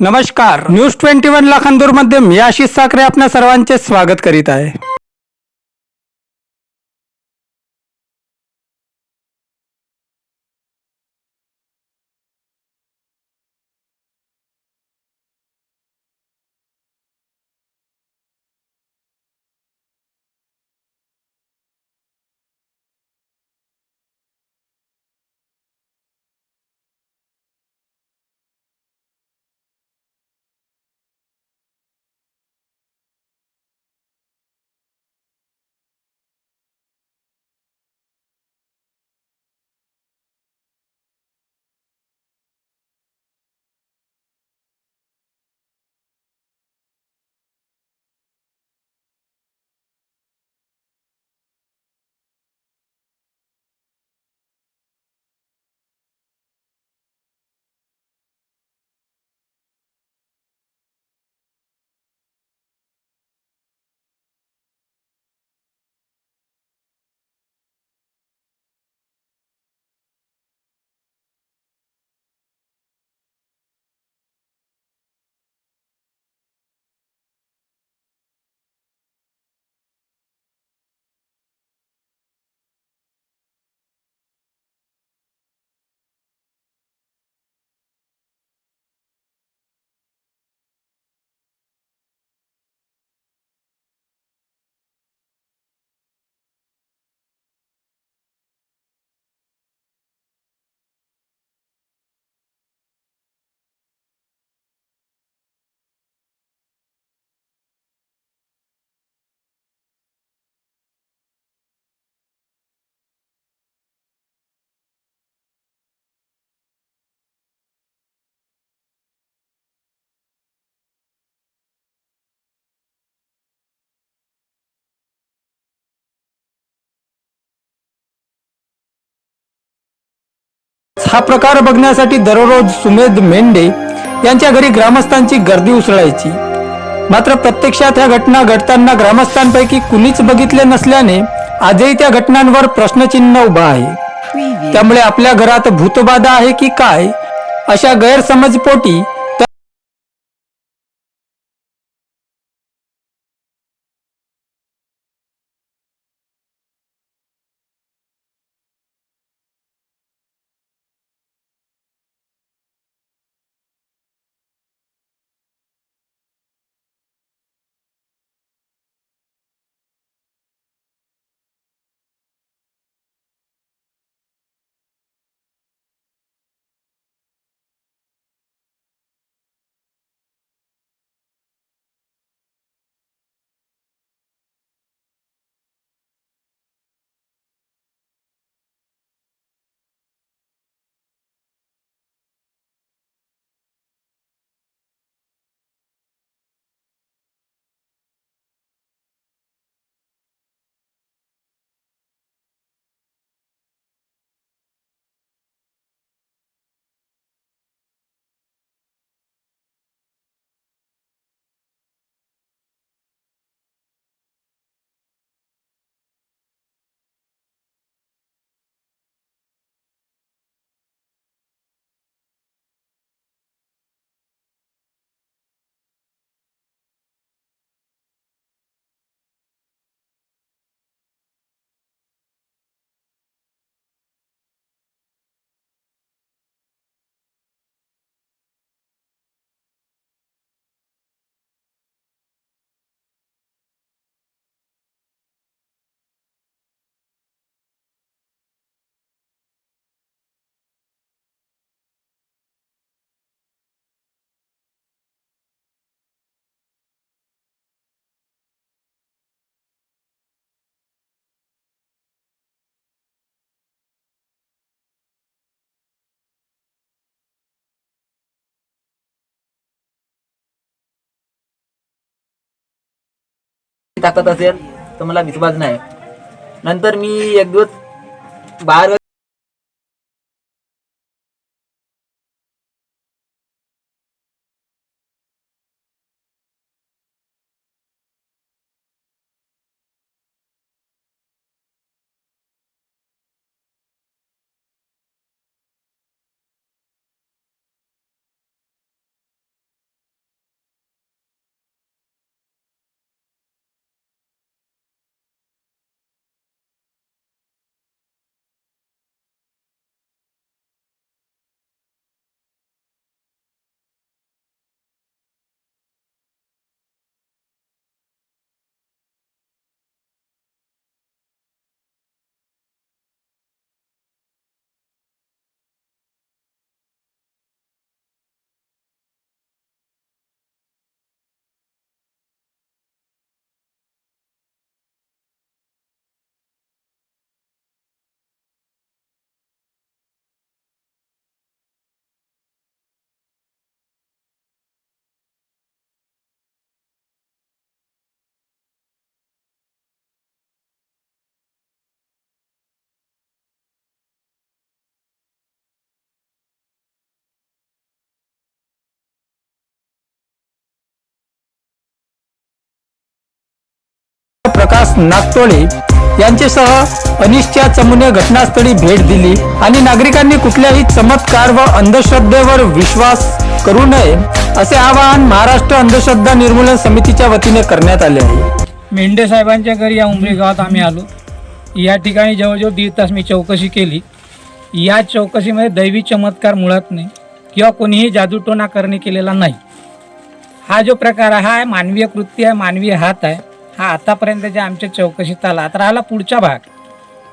नमस्कार. News twenty one लाखांदूरमध्ये मी आशिष साखरे आपल्या सर्वांचे स्वागत करीत आहे. हा प्रकार बघण्यासाठी दररोज सुमेध मेंढे यांच्या घरी ग्रामस्थांची गर्दी उसळायची. मात्र प्रत्यक्षात ह्या घटना घडताना ग्रामस्थांपैकी कुणीच बघितले नसल्याने आजही त्या घटनांवर प्रश्नचिन्ह उभा आहे. त्यामुळे आपल्या घरात भूतबाधा आहे की काय? अशा गैरसमजपोटी ताकद असेल तर मला विश्वास नाही. नंतर मी एक दिवस बाहेर विश्वास नागतोळे यांच्यासह अनिशच्या चमूने घटनास्थळी भेट दिली. आणि नागरिकांनी कुठल्याही चमत्कार व अंधश्रद्धेवर विश्वास करू नये असे आवाहन महाराष्ट्र अंधश्रद्धा निर्मूलन समितीच्या वतीने करण्यात आले आहे. मेंढे साहेबांच्या घरी या उमरी गावात आम्ही आलो. या ठिकाणी जवळजवळ दीड तास मी चौकशी केली. या चौकशीमध्ये दैवी चमत्कार मुळात नाही किंवा कोणीही जादूटोना करणे केलेला नाही. हा जो प्रकार आहे हा मानवीय कृत्य आहे मानवीय हात आहे. हा आतापर्यंतच्या आमच्या चौकशीत आला तर आला पुढचा भाग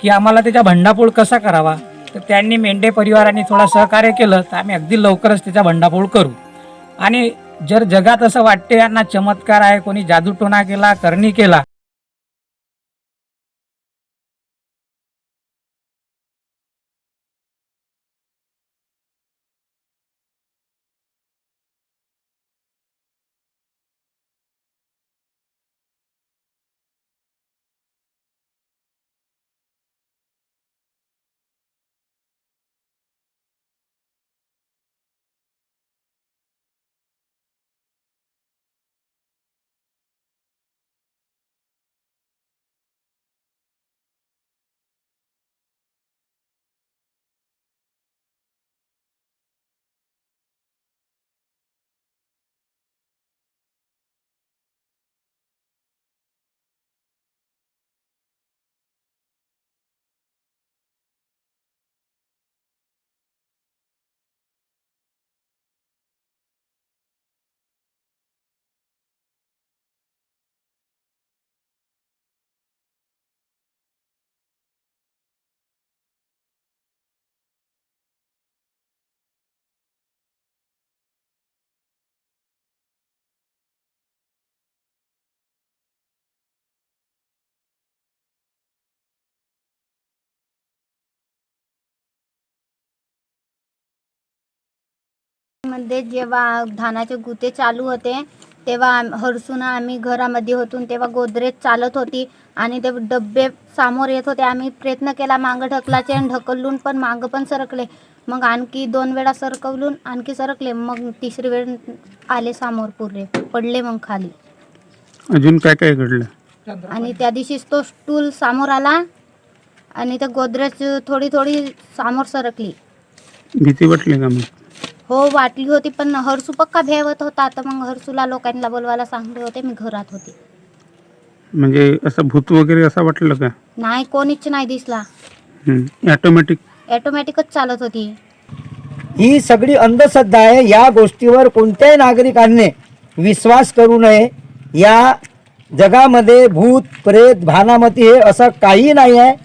की आम्हाला त्याचा भंडाफोड कसा करावा? तर त्यांनी मेंढे परिवाराने थोडा सहकार्य केलं तर आम्ही अगदी लवकरच त्याचा भंडाफोड करू. आणि जर जगात असं वाटते यांना चमत्कार आहे कोणी जादूटोणा केला करणी केला मध्ये जेव्हा धानाचे गुते चालू होते तेव्हा हरसून आम्ही घरामध्ये होतून तेव्हा गोदरेज चालत होती आणि ते डब्बे समोर येत होते. आम्ही प्रयत्न केला मागं ढकलाचे आणि ढकलून पण मागं पण सरकले. मग आणखी दोन वेळा सरकवलून आणखी सरकले. मग तिसरी वेळ आले समोर पुरे. पडले मग खाली. अजून काय काय घडलं? आणि त्या दिवशीच तो स्टूल समोर आला आणि ते गोदरेज थोडी थोडी समोर सरकली. भीती वाटली का मग? हो वाटली होती पण हरसू पक्का भेवत होता. तर मग हरसूला लोकांना बोलवायला सांगले होते मी घरात होते. म्हणजे असं भूत वगैरे असं वाटलं का? नाही कोणीच नाही दिसला. ऑटोमॅटिक ऑटोमॅटिकच चालत होती. ही सगळी अंधश्रद्धा आहे या गोष्टीवर कोणत्याही नागरिकांनी विश्वास करू नये. या जगामध्ये भूत प्रेत भानामती हे असं काही नाही आहे.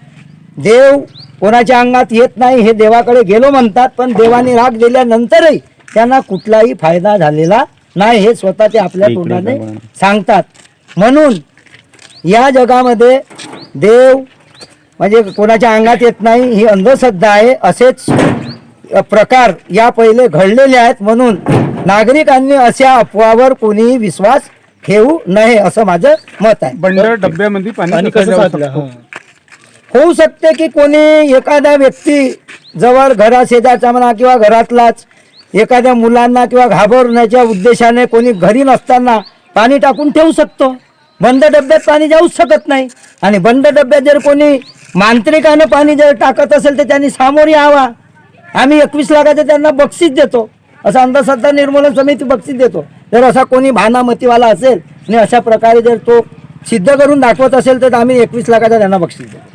देव कोणाच्या अंगात येत नाही हे देवाकडे गेलो म्हणतात पण देवाने राग दिल्यानंतरही त्यांना कुठलाही फायदा झालेला नाही हे स्वतः ते आपल्या तोंडाने सांगतात. म्हणून या जगामध्ये देव म्हणजे कोणाच्या अंगात येत नाही ही अंधश्रद्धा आहे असेच प्रकार या पहिले घडलेले आहेत. म्हणून नागरिकांनी अशा अफवावर कोणीही विश्वास ठेवू नये असं माझं मत आहे. डब्यामध्ये पाणी? होऊ शकते की कोणी एखाद्या व्यक्ती जवळ घरा शेजारचा म्हणा किंवा घरातलाच एखाद्या मुलांना किंवा घाबरण्याच्या उद्देशाने कोणी घरी नसताना पाणी टाकून ठेवू शकतो. बंद डब्यात पाणी जाऊच शकत नाही. आणि बंद डब्यात जर कोणी मांत्रिकानं पाणी जर टाकत असेल तर त्यांनी सामोरी यावा. आम्ही एकवीस लाखाचं त्यांना बक्षीस देतो. असं अंधश्रद्धा निर्मूलन समिती बक्षीस देतो. जर असा कोणी भानामतीवाला असेल आणि अशा प्रकारे जर तो सिद्ध करून दाखवत असेल तर आम्ही एकवीस लाखाचा त्यांना बक्षीस देतो.